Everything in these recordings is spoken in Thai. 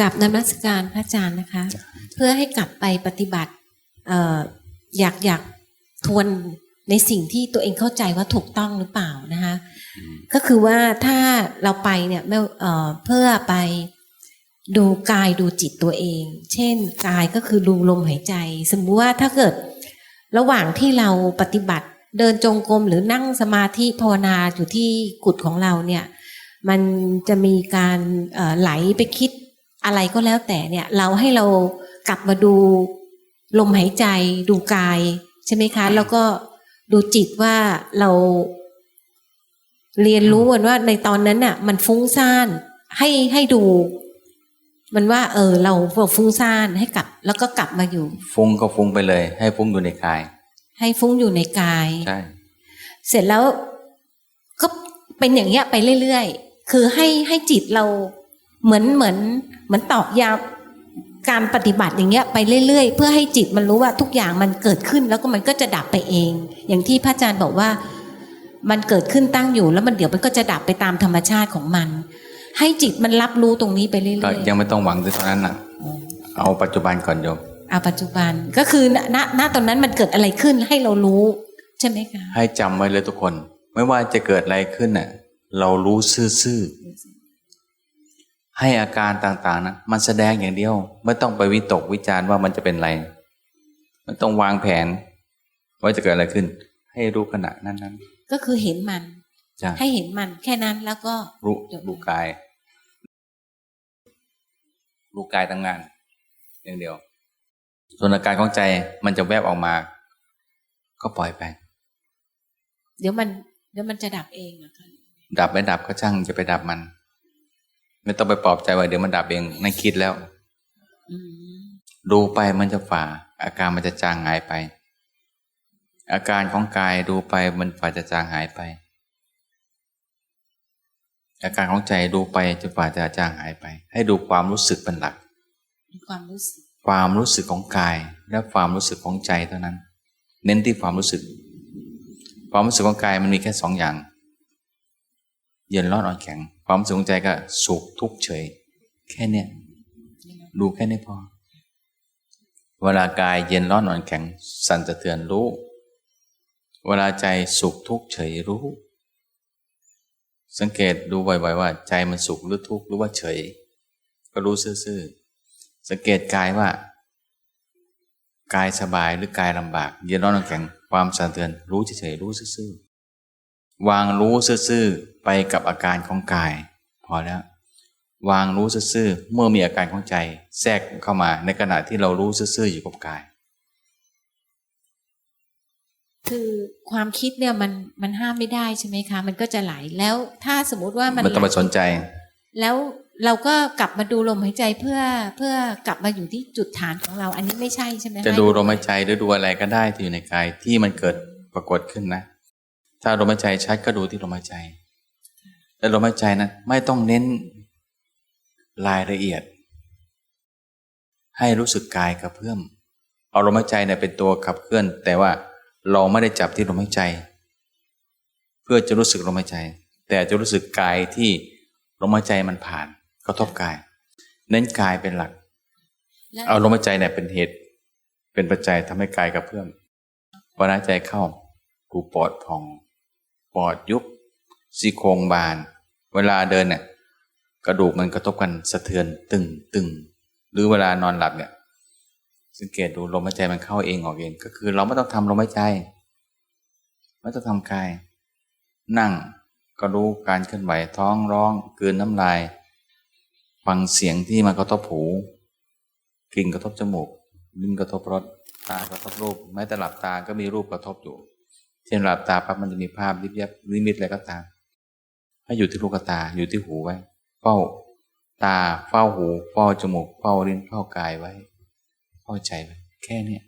กับนมัสการพระอาจารย์นะคะ เพื่อให้กลับไปปฏิบัติเอ่ออยากอยากทวนในสิ่งที่ตัวเองเข้าใจว่าถูกต้องหรือเปล่านะคะก็คือว่าถ้าเราไปเนี่ยไม่เอ่อเพื่อไปดูกายดูจิตตัวเอง เช่นกายก็คือดูลมหายใจ สมมุติว่าถ้าเกิดระหว่างที่เราปฏิบัติเดินจงกรมหรือนั่งสมาธิภาวนาอยู่ที่กุฏของเราเนี่ย มันจะมีการเอ่อไหลไปคิด อะไรก็แล้วแต่เนี่ย เราให้เรากลับมาดูลมหายใจ ดูกาย ใช่ไหมคะ แล้วก็ดูจิตว่าเราเรียนรู้กันว่าในตอนนั้นน่ะ มันฟุ้งซ่านให้ให้ดู มันว่า เออ เราฟุ้งซ่านให้กลับ แล้วก็กลับมาอยู่ ฟุ้งก็ฟุ้งไปเลย ให้ฟุ้งอยู่ในกาย ให้ฟุ้งอยู่ในกายใช่เสร็จแล้วก็เป็นอย่างเงี้ยไปเรื่อยๆ คือให้ให้จิตเรา เหมือนเหมือนเหมือนตอกย้ำการปฏิบัติอย่างเงี้ยไปเรื่อย ๆ เพื่อให้จิตมันรู้ว่าทุกอย่างมันเกิดขึ้นแล้วก็มันก็จะดับไปเอง อย่างที่พระอาจารย์บอกว่า มันเกิดขึ้นตั้งอยู่ แล้วมันเดี๋ยวมันก็จะดับไปตามธรรมชาติของมัน ให้จิตมันรับรู้ตรงนี้ไปเรื่ก็อยยังไม่ต้องหวังถึงตอนนั้นนะเอาปัจจุบันก่อนโยมๆเอาปัจจุบันก็คือณณณตอนนั้นมันเกิดอะไรขึ้นให้เรารู้ ใช่ไหมคะให้จำไว้เลยทุกคน ไม่ว่าจะเกิดอะไรขึ้นน่ะ เรารู้ซื่อๆ ให้อาการต่างๆนะมันแสดงอย่างเดียว ไม่ต้องไปวิตกวิจารณ์ว่ามันจะเป็นอะไรไม่ต้องวางแผน ว่าจะเกิดอะไรขึ้น ให้รู้ขณะนั้นก็คือเห็นมันๆจ้ะให้เห็นมันแค่นั้นแล้วก็รู้รู้กายรู้กายทำงาน อย่างเดียว ส่วนอาการของใจมันจะแวบออกมา ก็ปล่อยไป เดี๋ยวมัน เดี๋ยวมันจะดับเองอะค่ะดับไม่ดับก็ช่างจะไปดับมัน ไม่ต้องไปปลอบใจว่าเดี๋ยวมันดับเองในคิดแล้วอืมดูไปมันจะฝ่า อาการมันจะจางหายไป อาการของกายดูไปมันฝ่าจะจางหายไป อาการของใจดูไปจนฝ่าจะจางหายไป ให้ดูความรู้สึกเป็นหลักมีความรู้สึกความรู้สึกของกายและความรู้สึกของใจเท่านั้น เน้นที่ความรู้สึก ความรู้สึกของกายมันมีแค่สองอย่าง เย็นร้อนอ่อนแข็ง ความรู้สึกของใจก็สุขทุกข์เฉย แค่เนี้ยดูแค่นี้พอ เวลากายเย็นร้อนอ่อนแข็ง สั่นสะเทือนรู้ เวลาใจสุขทุกข์เฉยรู้ สังเกตดูบ่อยๆว่า ใจมันสุขหรือทุกข์หรือว่าเฉย ก็รู้ซื่อๆสังเกตกายว่ากายสบายหรือกายลำบาก เย็นร้อนอ่อนแข็งความสั่นสะเทือนรู้เฉยๆรู้ซื่อๆ วางรู้ซื่อๆไปกับอาการของกาย พอแล้ว วางรู้ซื่อๆเมื่อมีอาการของใจ แทรกเข้ามาในขณะที่เรารู้ซื่อๆอยู่กับกาย คือความคิดเนี่ยมันมันห้ามไม่ได้ใช่ไหมคะ มันก็จะไหลแล้วถ้าสมมุติว่ามันไม่ต้องไปสนใจ แล้วเราก็กลับมาดูลมหายใจเพื่อเพื่อกลับมาอยู่ที่จุดฐานของเรา อันนี้ไม่ใช่ใช่ไหมคจะดูลมหายใจหรือดูอะไรก็ได้ที่อยู่ในกายที่มันเกิดปรากฏขึ้นนะ ถ้าลมหายใจชัดก็ดูที่ลมหายใจแล้วลมหายใจนั้นไม่ต้องเน้นรายละเอียด ให้รู้สึกกายกระเพื่อมเอาลมหายใจเนี่ยเป็นตัวขับเคลื่อน แต่ว่าเราไม่ได้จับที่ลมหายใจ เพื่อจะรู้สึกลมหายใจ แต่จะรู้สึกกายที่ลมหายใจมันผ่านกระทบกาย เน้นกายเป็นหลักแล้วเอาลมหายใจเนี่ยเป็นเหตุ เป็นปัจจัยทำให้กายกระเพื่อมพอหายใจเข้ากูปอดพอง ปอดยุบซี่โครงบาน เวลาเดินเนี่ยกระดูกมันกระทบกันสะเทือนตึงตึงหรือเวลานอนหลับเนี่ย สังเกตดูลมหายใจมันเข้าเองออกเอง ก็คือเราไม่ต้องทำลมหายใจ ไม่ต้องทำกาย นั่งก็รู้การเคลื่อนไหวท้องร้องกลืนน้ำลาย ฟังเสียงที่มากระทบหูกลิ่นกระทบจมูกลิ้นกระทบรสตากระทบรูปแม้แต่หลับตาก็มีรูปกระทบอยู่ เช่นหลับตาปั๊บมันจะมีภาพยิบยับนิมิตอะไรก็ตามให้อยู่ที่ลูกตาอยู่ที่หูไว้ เฝ้า ตาเฝ้าหู เฝ้าจมูก เฝ้าลิ้นเฝ้ากายไว้ เฝ้าใจไว้ แค่เนี้ย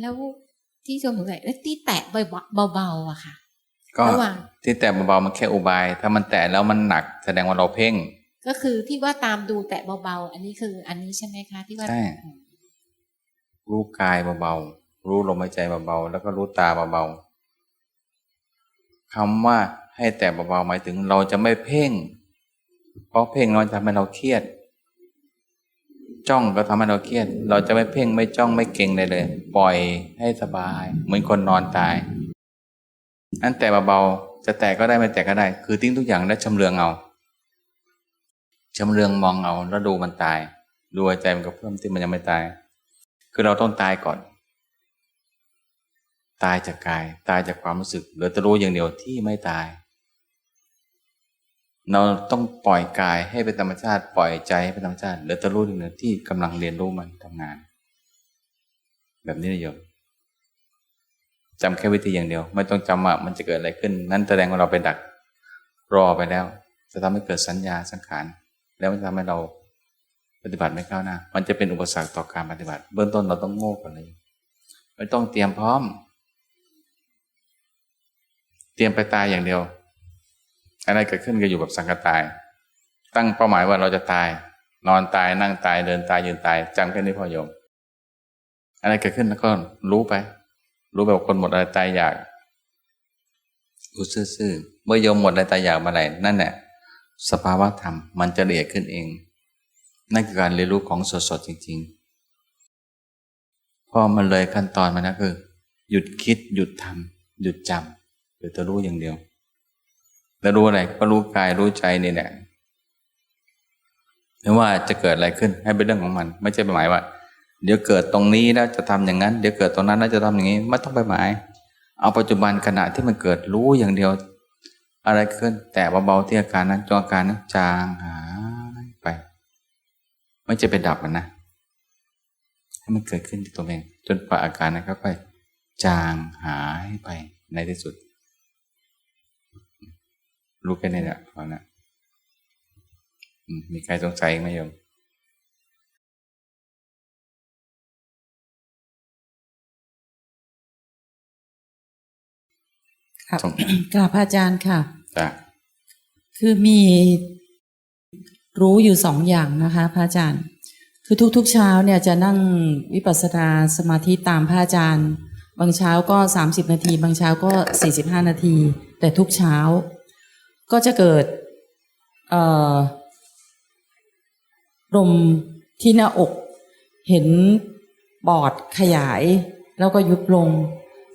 แล้วที่ชมสงสัยแล้วที่แตะเบาๆอะค่ะก็ระหว่างที่แตะเบาๆมันแค่อุบาย ถ้ามันแตะแล้วมันหนัก แสดงว่าเราเพ่ง ก็คือที่ว่าตามดูแตะเบาๆ อันนี้คือ อันนี้ใช่ไหมคะ ที่ว่าใช่รู้กายเบาๆ รู้ลมหายใจเบาๆแล้วก็รู้ตาเบาๆคำว่าให้แต่เบาๆหมายถึงเราจะไม่เพ่ง เพราะเพ่งมันทำให้เราเครียด จ้องก็ทำให้เราเครียด เราจะไม่เพ่งไม่จ้องไม่เก่งเลยเลย ปล่อยให้สบาย เหมือนคนนอนตายอันแต่เบาๆจะแตกก็ได้ไม่แตกก็ได้ คือทิ้งทุกอย่างแล้วชำเลืองเอาชำเลืองมองเอาแล้วดูมันตายดูใจมันก็เพิ่มที่มันยังไม่ตาย คือเราต้องตายก่อน ตายจากกาย ตายจากความรู้สึกเหลือแต่รู้อย่างเดียวที่ไม่ตาย เราต้องปล่อยกายให้เป็นธรรมชาติ ปล่อยใจให้เป็นธรรมชาติเหลือแต่รู้อย่างเดียวที่กำลังเรียนรู้มันทำงาน แบบนี้นะโยมจำแค่วิธีอย่างเดียว ไม่ต้องจำว่ามันจะเกิดอะไรขึ้น นั่นแสดงว่าเราไปดักรอไปแล้ว จะทำให้เกิดสัญญาสังขารแล้วมันจะทำให้เราปฏิบัติไม่ก้าวหน้า มันจะเป็นอุปสรรคต่อการปฏิบัติ เบื้องต้นเราต้องโง่ก่อนเลย ไม่ต้องเตรียมพร้อม เตรียมไปตายอย่างเดียว อะไรเกิดขึ้นก็อยู่แบบสังกตาย ตั้งเป้าหมายว่าเราจะตาย นอนตายนั่งตายเดินตายยืนตายจำแค่นี้พอโยม อะไรเกิดขึ้นแล้วก็รู้ไป รู้แบบคนหมดอะไรตายอยากรู้ซื่อๆเมื่อโยมหมดอะไรตายอยากมาไหนนั่นแหละสภาวะธรรมมันจะละเอียดขึ้นเอง นั่นคือการเรียนรู้ของสดๆจริง ๆ พอมันเลยขั้นตอนมานะคือ หยุดคิดหยุดทำหยุดจำ รือจะรู้อย่างเดียว แล้วรู้อะไรก็รู้กายรู้ใจนี่แหละไม่ว่าจะเกิดอะไรขึ้นให้เป็นเรื่องของมัน ไม่ใช่หมายว่า เดี๋ยวเกิดตรงนี้แล้วจะทำอย่างนั้น เดี๋ยวเกิดตรงนั้นแล้วจะทำอย่างนี้ ไม่ต้องไปหมาย เอาปัจจุบันขณะที่มันเกิดรู้อย่างเดียว อะไรขึ้น แต่เบาๆที่อาการนั้นจนอาการนั้นจางหายไป ไม่จะไปดับมันนะให้มันเกิดขึ้นที่ตัวเอง จนปะอาการนั้นค่อยๆจางหายไปในที่สุด รู้แค่นี้แหละพอนะอืมมีใครสงสัยอีกไหมโยมครับส่งกราบพระอาจารย์ค่ะจ้ะคือมีรู้อยู่สองอย่างนะคะ พระอาจารย์ คือทุกๆเช้าเนี่ยจะนั่งวิปัสสนาสมาธิตามพระอาจารย์ บางเช้าก็สามสิบนาที บางเช้าก็สี่สิบห้านาที แต่ทุกเช้า ก็จะเกิดลมที่หน้าอก เห็นปอดขยาย แล้วก็ยุบลง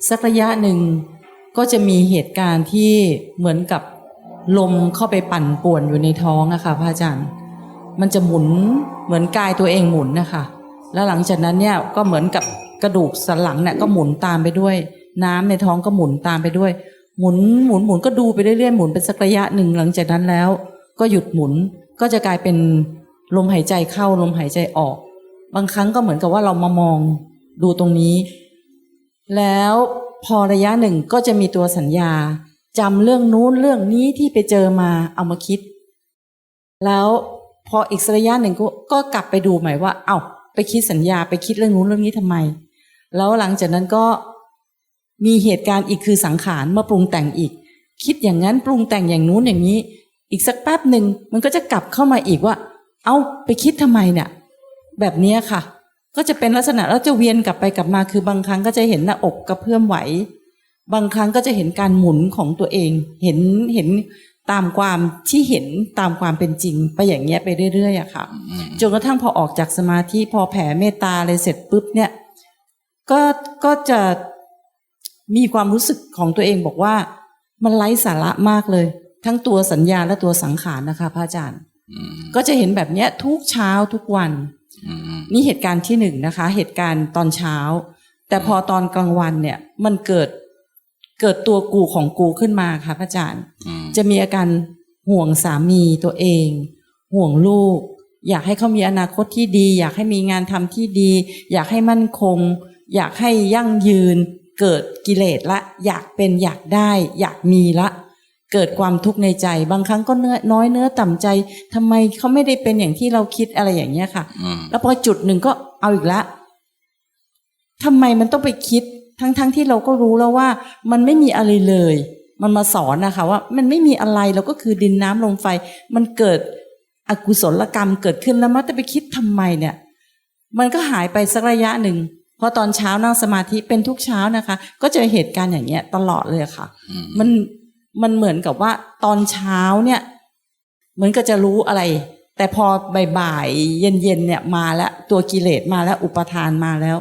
สักระยะหนึ่งก็จะมีเหตุการณ์ที่เหมือนกับลมเข้าไปปั่นป่วนอยู่ในท้องอะค่ะพระอาจารย์ มันจะหมุนเหมือนกายตัวเองหมุนนะคะแล้วหลังจากนั้นเนี่ยก็เหมือนกับกระดูกสันหลังเนี่ยก็หมุนตามไปด้วย น้ำในท้องก็หมุนตามไปด้วย หมุนหมุนหมุนก็ดูไปเรื่อยๆหมุนเป็นสักระยะหนึ่งหลังจากนั้นแล้ว ก็หยุดหมุนก็จะกลายเป็นลมหายใจเข้าลมหายใจออก บางครั้งก็เหมือนกับว่าเรามามองดูตรงนี้ แล้วพอระยะหนึ่งก็จะมีตัวสัญญาจำเรื่องนู้นเรื่องนี้ที่ไปเจอมาเอามาคิด แล้วพออีกสักระยะหนึ่งก็ก็กลับไปดูใหม่ว่า เอา้าไปคิดสัญญาไปคิดเรื่องนู้นเรื่องนี้ทำไม แล้วหลังจากนั้นก็ มีเหตุการณ์อีกคือสังขารมาปรุงแต่งอีก คิดอย่างนั้นปรุงแต่งอย่างนู้นอย่างนี้ อีกสักแป๊บหนึ่งมันก็จะกลับเข้ามาอีกว่า เอา้าไปคิดทำไมเนี่ย แบบเนี้ยค่ะ ก็จะเป็นลักษณะแล้วจะเวียนกลับไปกลับมาคือบางครั้งก็จะเห็นหน้าอกกระเพื่อมไหว บางครั้งก็จะเห็นการหมุนของตัวเอง เห็นเห็นตามความที่เห็นตามความเป็นจริง ไปอย่างเงี้ยไปเรื่อยๆอะค่ะอืมจนกระทั่งพอออกจากสมาธิพอแผ่เมตตาอะไรเสร็จปุ๊บเนี่ย ก็ก็จะ มีความรู้สึกของตัวเองบอกว่า มันไร้สาระมากเลย ทั้งตัวสัญญาและตัวสังขารนะคะพระอาจารย์อืมก็จะเห็นแบบเนี้ยทุกเช้าทุกวันอืมนี่เหตุการณ์ที่หนึ่งนะคะ เหตุการณ์ตอนเช้า แต่พอตอนกลางวันเนี่ย มันเกิดเกิดตัวกูของกูขึ้นมาค่ะพระอาจารย์อืมจะมีอาการห่วงสามีตัวเอง ห่วงลูก อยากให้เขามีอนาคตที่ดี อยากให้มีงานทำที่ดี อยากให้มั่นคง อยากให้ยั่งยืน เกิดกิเลสละ อยากเป็นอยากได้อยากมีละ เกิดความทุกข์ในใจ บางครั้งก็เนื้อน้อยเนื้อต่ำใจทำไมเขาไม่ได้เป็นอย่างที่เราคิดอะไรอย่างเงี้ยค่ะอืมแล้วพอจุดหนึ่งก็เอาอีกละทำไมมันต้องไปคิด ทั้งๆทที่เราก็รู้แล้วว่า มันไม่มีอะไรเลย มันมาสอนนะคะว่า มันไม่มีอะไรเราก็คือดินน้ำลมไฟ มันเกิดอกุศลกรรมเกิดขึ้นแล้วมันจะไปคิดทำไมเนี่ย มันก็หายไปสักระยะหนึ่ง พอตอนเช้านั่งสมาธิเป็นทุกเช้านะคะ ก็เจอเหตุการณ์อย่างเงี้ยตลอดเลยค่ะอืมมันมันเหมือนกับว่าตอนเช้าเนี่ย เหมือนก็จะรู้อะไร แต่พอบ่ายๆเย็นๆเนี่ยมาแล้ว ตัวกิเลสมาแล้วอุปทานมาแล้ว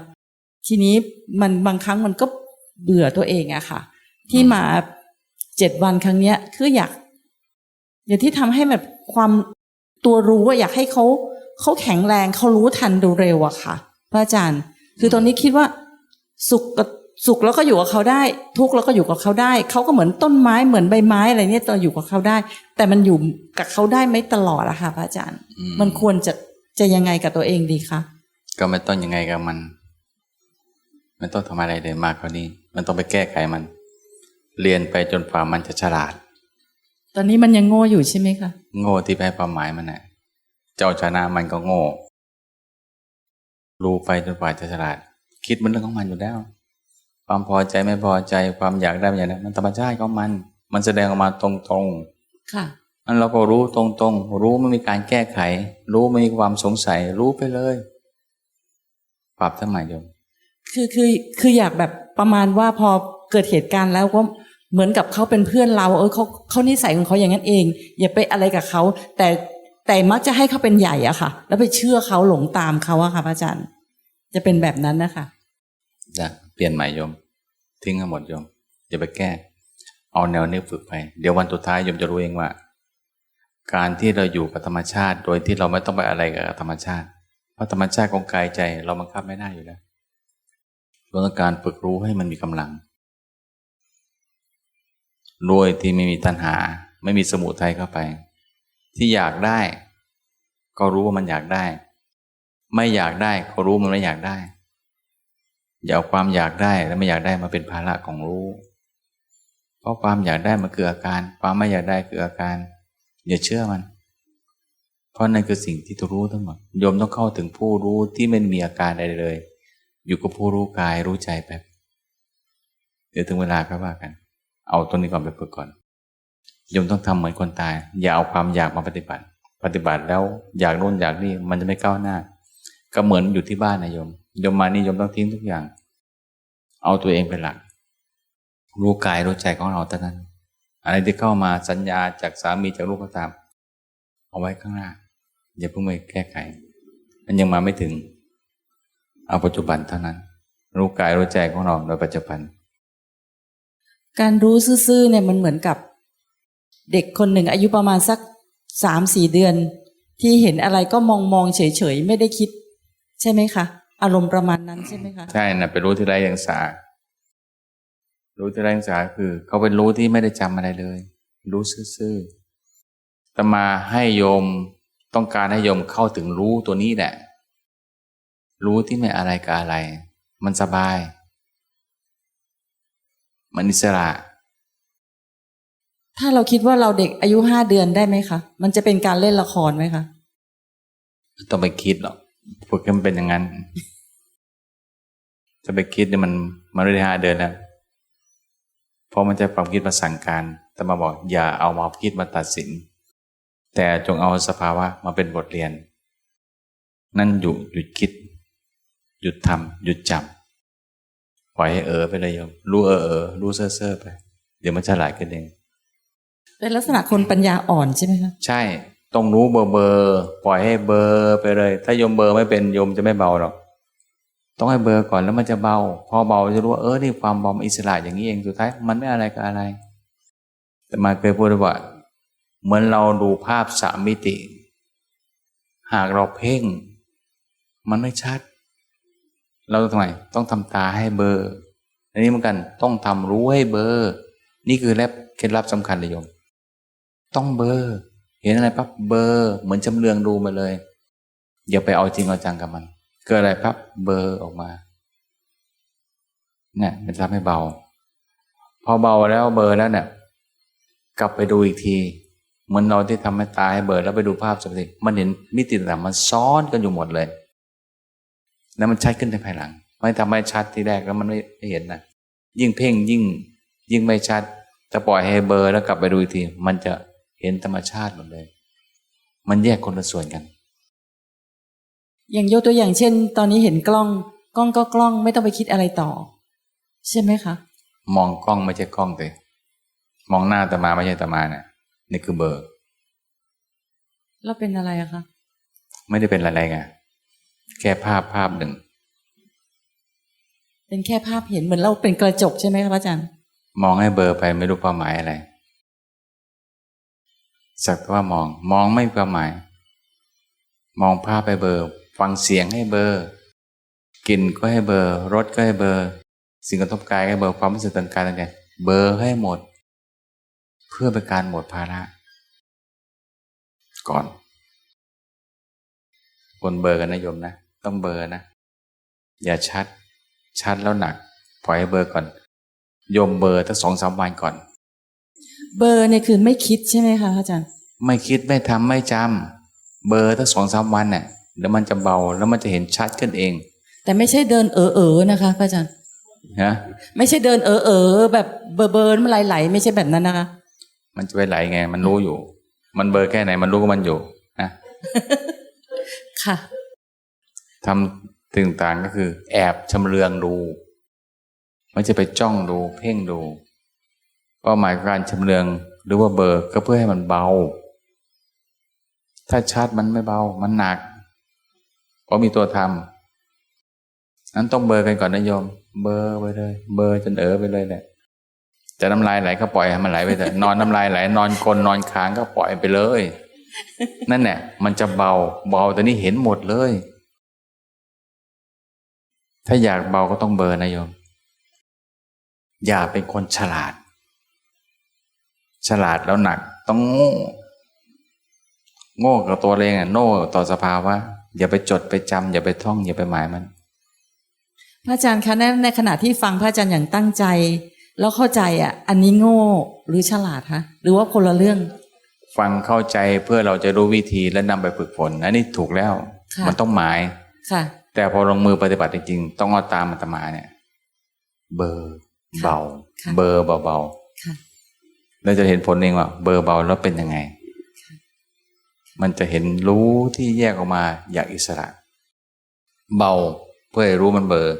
ทีนี้มันบางครั้งมันก็เบื่อตัวเองอะค่ะ ที่มาเจ็ดวันครั้งเนี้ย คืออยากอย่างที่ทำให้แบบความตัวรู้ว่าอยากให้เขาเขาแข็งแรงเขารู้ทันดูเร็วอะค่ะ พระอาจารย์ คือตอนนี้คิดว่า สุขกับสุขแล้วก็อยู่กับเขาได้ ทุกข์แล้วก็อยู่กับเขาได้เขาก็เหมือนต้นไม้เหมือนใบไม้อะไรเนี่ยเราอยู่กับเขาได้ แต่มันอยู่กับเขาได้ไม่ตลอดอะค่ะพระอาจารย์อืมันควรจะจะยังไงกับตัวเองดีคะก็ไม่ต้องยังไงกับมันไม่ต้องทำอะไรเลยมากกว่านี้ มันต้องไปแก้ไขมัน เรียนไปจนกว่ามันจะฉลาด ตอนนี้มันยังโง่อยู่ใช่ไหมคะโง่ที่ไปให้ความหมายมันน่ะเจ้าชนะมันก็โง่ รู้ไปจนกว่าจะฉลาด คิดมันเรื่องของมันอยู่แล้ว ความพอใจไม่พอใจความอยากได้ไม่อยากได้มันธรรมชาติของมัน มันแสดงออกมาตรงๆค่ะอันเราก็รู้ตรงๆ รู้ไม่มีการแก้ไข รู้ไม่มีความสงสัย รู้ไปเลย ปรับทำไมโยมคือคือคืออยากแบบประมาณว่าพอเกิดเหตุการณ์แล้วก็เหมือนกับเขาเป็นเพื่อนเรา เออเขาเขานิสัยของเขาอย่างนั้นเอง อย่าไปอะไรกับเขา แต่ แต่มักจะให้เขาเป็นใหญ่อะค่ะ แล้วไปเชื่อเขาหลงตามเขาอะค่ะพระอาจารย์ จะเป็นแบบนั้นนะคะจะเปลี่ยนใหม่โยม ทิ้งทั้งหมดโยมอย่าไปแก้ เอาแนวนี้ฝึกไป เดี๋ยววันสุดท้ายโยมจะรู้เองว่า การที่เราอยู่กับธรรมชาติ โดยที่เราไม่ต้องไปอะไรกับธรรมชาติ เพราะธรรมชาติของกายใจเราบังคับไม่ได้อยู่แล้วเราต้องการฝึกรู้ให้มันมีกำลังรวยที่ไม่มีตัณหา ไม่มีสมุทัยเข้าไป ที่อยากได้ ก็รู้ว่ามันอยากได้ ไม่อยากได้ก็รู้มันไม่อยากได้ อย่าเอาความอยากได้และไม่อยากได้มาเป็นภาระของรู้ เพราะความอยากได้มันคืออาการ ความไม่อยากได้คืออาการ อย่าเชื่อมัน เพราะนั่นคือสิ่งที่ต้องรู้ทั้งหมดโยมต้องเข้าถึงผู้รู้ที่ไม่มีอาการใดเลย อยู่กับผู้รู้กายรู้ใจแบบเดี๋ยวถึงเวลาก็ว่ากัน เอาตรงนี้ก่อนไปฝึกก่อน โยมต้องทำเหมือนคนตาย อย่าเอาความอยากมาปฏิบัติ ปฏิบัติแล้วอยากโน่นอยากนี่มันจะไม่ก้าวหน้า ก็เหมือนอยู่ที่บ้านนะโยมโยมมานี่โยมต้องทิ้งทุกอย่าง เอาตัวเองเป็นหลัก รู้กายรู้ใจของเราเท่านั้น อะไรที่เข้ามาสัญญาจากสามีจากลูกก็ตาม เอาไว้ข้างหน้า อย่าเพิ่งไปแก้ไข มันยังมาไม่ถึง เอาปัจจุบันเท่านั้น รู้กายรู้ใจของเราโดยปัจจุบัน การรู้ซื่อๆเนี่ยมันเหมือนกับ เด็กคนหนึ่งอายุประมาณสักสามสี่เดือน ที่เห็นอะไรก็มองมองๆเฉยไม่ได้คิด ใช่ไหมคะ อารมณ์ประมาณนั้นใช่ไหมคะ ใช่นะไปรู้ที่ไร้เดียงสา รู้ที่ไร้เดียงสาคือ เขาเป็นรู้ที่ไม่ได้จำอะไรเลย รู้ซื่อๆแต่มาให้โยมต้องการให้โยมเข้าถึงรู้ตัวนี้แหละ รู้ที่ไม่อะไรกับอะไร มันสบาย มันอิสระ ถ้าเราคิดว่าเราเด็กอายุห้าเดือนได้ไหมคะ มันจะเป็นการเล่นละครไหมคะต้องไปคิดหรอกฝึกให้มันเป็นอย่างนั้น จะไปคิดเนี่ยมันมันไม่ได้ห้าเดือนแล้วเพราะมันจะความคิดมาสั่งการแต่มาบอก อย่าเอามาคิดมาตัดสิน แต่จงเอาสภาวะมาเป็นบทเรียน นั่นหยุดหยุดคิด หยุดทำหยุดจำปล่อยให้เออไปเลยโยมรู้เออเออรู้เซ่อเซ่อไป เดี๋ยวมันฉลาดขึ้นเอง เป็นลักษณะคนปัญญาอ่อนใช่ไหมคะใช่ต้องรู้เบอร์เบอร์ปล่อยให้เบอร์ไปเลย ถ้าโยมเบอร์ไม่เป็นโยมจะไม่เบาหรอกต้องให้เบอร์ก่อนแล้วมันจะเบา พอเบาจะรู้ว่าเออนี่ความเบามันอิสระอย่างนี้เองสุดท้ายมันไม่อะไรกับอะไร แต่มาเคยพูดไว้ว่า เหมือนเราดูภาพสามมิติ หากเราเพ่ง มันไม่ชัด เราต้องทำไมต้องทำตาให้เบอร์อันนี้เหมือนกันต้องทำรู้ให้เบอร์ นี่คือแลบเคล็ดลับสำคัญเลยโยม ต้องเบอร์เห็นอะไรปั๊บเบอร์เหมือนจำเรืองดูมาเลย อย่าไปเอาจริงเอาจังกับมัน เกิดอะไรปั๊บเบอร์ออกมาเนี่ยมันทำให้เบา พอเบาแล้วเบอร์แล้วเนี่ยกลับไปดูอีกทีเหมือนเราที่ทำให้ตาให้เบอร์แล้วไปดูภาพสติมันเห็นมิติต่างมันซ้อนกันอยู่หมดเลย แล้วมันชัดขึ้นในภายหลัง ไม่ทำให้ชัดที่แรกแล้วมันไม่เห็นนะยิ่งเพ่งยิ่ง ยิ่งไม่ชัดจะปล่อยให้เบอร์แล้วกลับไปดูอีกที มันจะเห็นธรรมชาติหมดเลย มันแยกคนละส่วนกัน อย่างยกตัวอย่างเช่น ตอนนี้เห็นกล้อง กล้องก็กล้องไม่ต้องไปคิดอะไรต่อ ใช่ไหมคะ มองกล้องไม่ใช่กล้องเลยมองหน้าตามาไม่ใช่ตามาเนี่ยนี่คือเบอร์แล้วเป็นอะไรอะคะไม่ได้เป็นอะไรไงแค่ภาพภาพหนึ่ง เป็นแค่ภาพเห็นเหมือนเราเป็นกระจกใช่ไหมครับอาจารย์ มองให้เบอร์ไปไม่รู้ความหมายอะไร สักแต่ว่ามอง มองไม่มีความหมาย มองภาพให้เบอร์ ฟังเสียงให้เบอร์กลิ่นก็ให้เบอร์ รสก็ให้เบอร์ สิ่งกระทบกายก็ให้เบอร์ ความรู้สึกต่างกายต่างใจเบอร์ให้หมด เพื่อเป็นการหมดภาระ ก่อนคนเบอร์กันนะโยมนะ ต้องเบอร์นะ อย่าชัด ชัดแล้วหนัก ปล่อยให้เบอร์ก่อน โยมเบลอร์ตั้งสองสามวันก่อน เบอร์เนี่ยคือไม่คิดใช่ไหมคะอาจารย์ ไม่คิดไม่ทำไม่จำเบลอร์ตั้งสองสามวันเนี่ยเดี๋ยวมันจะเบาแล้วมันจะเห็นชัดขึ้นเอง แต่ไม่ใช่เดินเออเออๆนะคะพระอาจารย์นะไม่ใช่เดินเออเออๆแบบเบอร์เบอร์มันไหลๆไม่ใช่แบบนั้นนะคะ มันจะไปไหลไง มันรู้อยู่ มันเบลอร์แค่ไหน มันรู้ว่ามันอยู่นะค่ะทำถึงต่างก็คือ แอบชำเลืองดู ไม่จะไปจ้องดูเพ่งดูเป้าหมายของการชำเลืองหรือว่าเบลอร์ก็เพื่อให้มันเบา ถ้าชัดมันไม่เบา มันหนัก เพราะมีตัวทำนั้นต้องเบอร์กันก่อนนะโยม เบอร์ไปเลย เบอร์จนเออไปเลยแหละจะน้ำลายไหลก็ปล่อยให้มันไหลไปเถอะนอนน้ำลายไหล นอนกลนอนค้างก็ปล่อยไปเลย นั่นแหละมันจะเบา เบาแต่นี่เห็นหมดเลย ถ้าอยากเบาก็ต้องเบอร์นะโยม อย่าเป็นคนฉลาด ฉลาดแล้วหนักต้องโง่ โง่กับตัวเองอะโง่ต่อสภาวะอย่าไปจดไปจำอย่าไปท่อง อย่าไปหมายมัน พระอาจารย์คะในในขณะที่ฟังพระอาจารย์อย่างตั้งใจ แล้วเข้าใจอะ อันนี้โง่หรือฉลาดคะหรือว่าคนละเรื่อง ฟังเข้าใจเพื่อเราจะรู้วิธีและนำไปฝึกฝนอันนี้ถูกแล้วค่ะมันต้องหมายค่ะ แต่พอลงมือปฏิบัติจริงๆต้องเอาตามมันตมาเนี่ย เบอร์ เบาค่ะเบอร์เบาค่ะๆเราจะเห็นผลเองว่า เบอร์เบาแล้วเป็นยังไง มันจะเห็นรู้ที่แยกออกมาอย่างอิสระ เบาเพื่อให้รู้มันเบอร์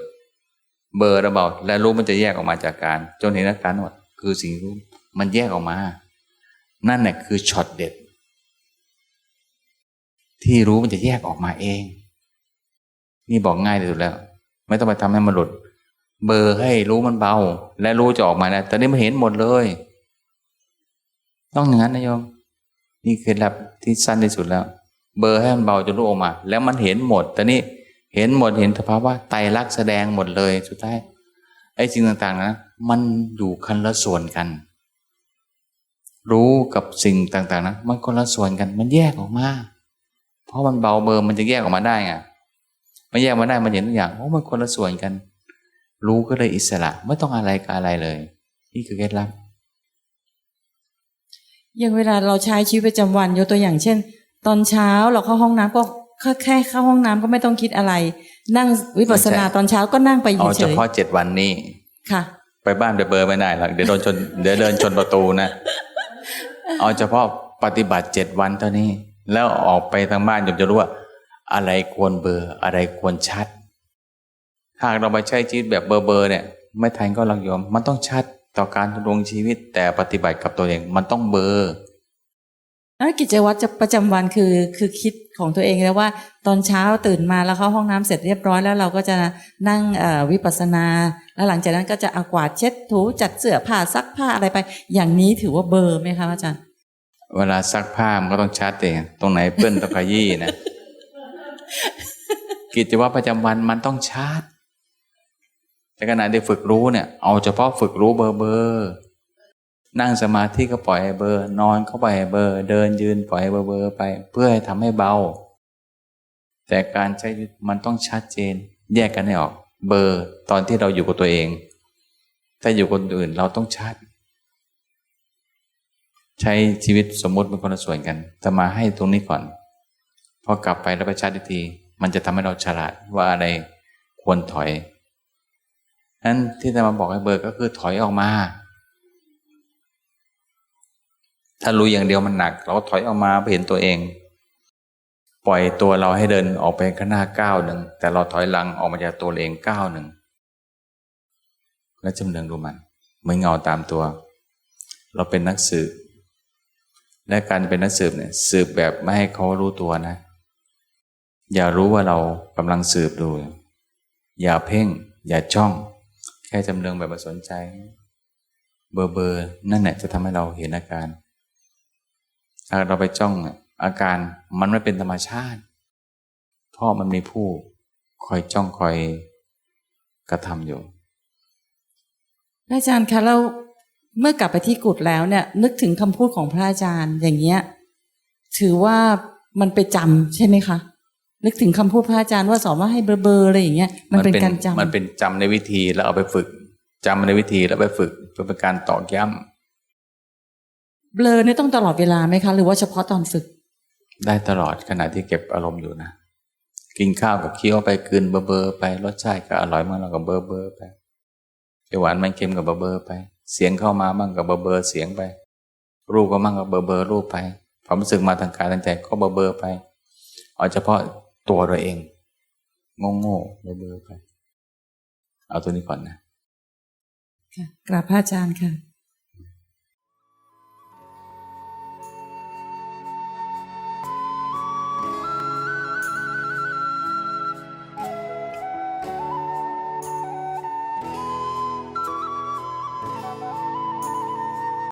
เบอร์แล้วเบาและรู้มันจะแยกออกมาจากการ จนเห็นอาการว่าคือสิ่งรู้มันแยกออกมา นั่นแหละคือช็อตเด็ด ที่รู้มันจะแยกออกมาเอง นี่บอกง่ายที่สุดแล้ว ไม่ต้องไปทำให้มันหลุด เบอร์ให้รู้มันเบา และรู้จะออกมานะแต่นี่มันเห็นหมดเลย ต้องอย่างนั้นนะโยม นี่คือลับที่สั้นที่สุดแล้ว เบอร์ให้มันเบาจนรู้ออกมา แล้วมันเห็นหมดแต่นี่เห็นหมดเห็นสภาพวะไตรลักษณ์แสดงหมดเลยสุดท้ายไอ้สิ่งต่างๆนะมันอยู่คันละส่วนกัน รู้กับสิ่งต่างๆนะมันคนละส่วนกัน มันแยกออกมา เพราะมันเบาเบอร์มันจะแยกออกมาได้ไงมันแยกมาได้มันเห็นทุกอย่างโอ้มันคนละส่วนกัน รู้ก็เลยอิสระ ไม่ต้องอะไรกับอะไรเลย นี่คือเคล็ดลับอย่างเวลาเราใช้ชีวิตประจำวันยกตัวอย่างเช่น ตอนเช้าเราเข้าห้องน้ำก็แค่แค่เข้าห้องน้ำก็ไม่ต้องคิดอะไร นั่งวิปัสสนาตอนเช้าก็นั่งไปเอาเฉเฉยพาะเจ็ดวันนี้ๆค่ะ ไปบ้านไปเบอร์ไม่ได้หรอกเดี๋ยวโดนชนเดี๋ยวเดินชนประตูนะเอาเฉพาะปฏิบัติเจ็ดวันเท่านี้ แล้วออกไปทางบ้านจะจะรู้ว่า อะไรควรเบอร์อะไรควรชัด หากเราไปใช้ชีวิตแบบเบอร์เบอร์เนี่ย ไม่ทันก็ลังยอม มันต้องชัดต่อการดำรงชีวิตแต่ปฏิบัติกับตัวเองมันต้องเบอร์แล้วกิจวัตรประจำวันคือคือคิดของตัวเองแล้วว่าตอนเช้าตื่นมาแล้วเข้าห้องน้ำเสร็จเรียบร้อยแล้วเราก็จะนั่งเอ่อวิปัสสนา แล้วหลังจากนั้นก็จะเอากวาดเช็ดถูจัดเสื้อผ้าซักผ้าอะไรไป อย่างนี้ถือว่าเบอร์ไหมคะอาจารย์ เวลาซักผ้ามันก็ต้องชัดเองตรงไหนเปื้อนต้องขยี้นะ กิจวัตรประจำวันมันต้องชัด แต่ขณะที่ฝึกรู้เนี่ย เอาเฉพาะฝึกรู้เบอร์เบอร์นั่งสมาธิก็ปล่อยเบอร์ นอนก็ปล่อยเบอร์ เดินยืนปล่อยเบอร์เบอร์ไป เพื่อให้ทำให้เบา แต่การใช้ชีวิตมันต้องชัดเจน แยกกันให้ออก เบอร์ตอนที่เราอยู่กับตัวเอง ถ้าอยู่กับคนอื่นเราต้องชัด ใช้ชีวิตสมมติเป็นคนละส่วนกันจะมาให้ตรงนี้ก่อนพอกลับไปแล้วไปชาร์จอีกทีมันจะทำให้เราฉลาดว่าอะไรควรถอย นั้นที่จะมาบอกให้เบิกก็คือถอยออกมา ถ้ารู้อย่างเดียวมันหนัก เราก็ถอยออกมาไปเห็นตัวเอง ปล่อยตัวเราให้เดินออกไปข้างหน้าก้าวหนึ่ง แต่เราถอยหลังออกมาจากตัวเองก้าวหนึ่ง แล้วจำเนืองดูมัน เหมือนเงาตามตัว เราเป็นนักสืบ และการเป็นนักสืบเนี่ยสืบแบบไม่ให้เขารู้ตัวนะ อย่ารู้ว่าเรากำลังสืบดู อย่าเพ่ง อย่าจ้อง แค่จำเริงแบบไม่สนใจ เบอร์เบอร์นั่นแหละจะทำให้เราเห็นอาการถ้าเราไปจ้องอาการมันไม่เป็นธรรมชาติ เพราะมันมีผู้คอยจ้องคอยกระทำอยู่พระอาจารย์คะแล้วเมื่อกลับไปที่กุฏแล้วเนี่ย นึกถึงคำพูดของพระอาจารย์อย่างเงี้ย ถือว่ามันไปจำใช่ไหมคะ นึกถึงคำพูดพระอาจารย์ว่าสอนว่าให้เบอร์เบอร์อะไรอย่างเงี้ยมันเป็นการจำมันเป็นจำในวิธีแล้วเอาไปฝึกจำในวิธีแล้วไปฝึกเพื่อเป็นการตอกย้ำเบลอเนี่ยต้องตลอดเวลาไหมคะ หรือว่าเฉพาะตอนฝึก ได้ตลอดขณะที่เก็บอารมณ์อยู่นะ กินข้าวกับเคี้ยวไปกลืนเบอร์เบอร์ไปรสชาติก็อร่อยมากเราก็เบอร์เบอร์ไปเปรี้ยวหวานมันเค็มกับเบอร์เบอร์ไป เสียงเข้ามามั่งกับเบอร์เบอร์เสียงไป รูปก็มั่งกับเบอร์เบอร์รูปไปความรู้สึกมาทางกายทางใจก็เบอร์เบอร์ไปเอาเฉพาะ ตัวเราเองโง่โง่ๆเบอร์เบอร์ไป เอาตัวนี้ก่อนนะค่ะกราบพระอาจารย์ค่ะ